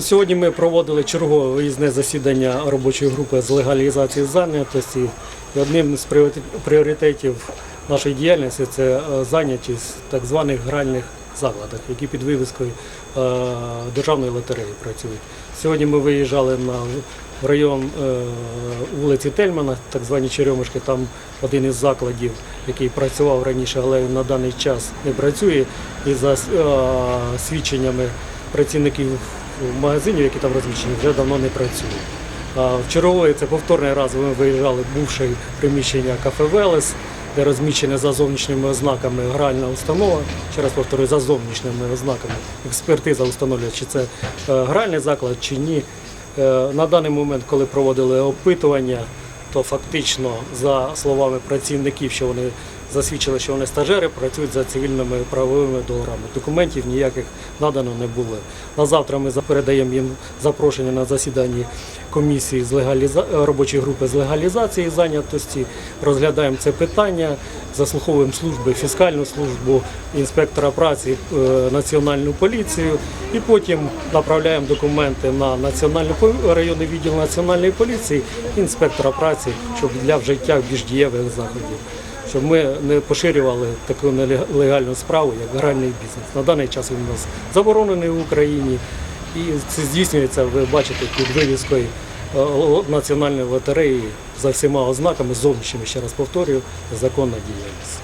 Сьогодні ми проводили чергове виїзне засідання робочої групи з легалізації зайнятості. І одним з пріоритетів нашої діяльності це е, зайнятість в так званих гральних закладах, які під вивіскою е, державної лотереї працюють. Сьогодні ми виїжджали на район е, вулиці Тельмана, так звані Черемушки. Там один із закладів, який працював раніше, але на даний час не працює. І за свідченнями працівників магазинів, які там розміщені, вже давно не працює. А В це повторний раз ми виїжджали в бувше приміщення кафе Велес, де розміщена за зовнішніми ознаками гральна установа. Ще раз повторюю, за зовнішніми ознаками. Експертиза встановлює, чи це е, гральний заклад, чи ні. Е, На даний момент, коли проводили опитування, то фактично, за словами працівників, що вони засвідчили, що вони стажери, працюють за цивільними правовими договорами. Документів ніяких надано не було. На завтра ми передаємо їм запрошення на засідання комісії з легаліза... робочої групи з легалізації зайнятості. Розглядаємо це питання, заслуховуємо служби, фіскальну службу, інспектора праці, е, національну поліцію і потім направляємо документи на національний районний відділ національної поліції, інспектора праці, щоб для вжиття більш дієвих заходів. Щоб ми не поширювали таку нелегальну справу, як гральний бізнес. На даний час він у нас заборонений в Україні, і це здійснюється, ви бачите, під вивіскою е, національної лотереї за всіма ознаками зовнішніми, ще раз повторюю, законна діяльність.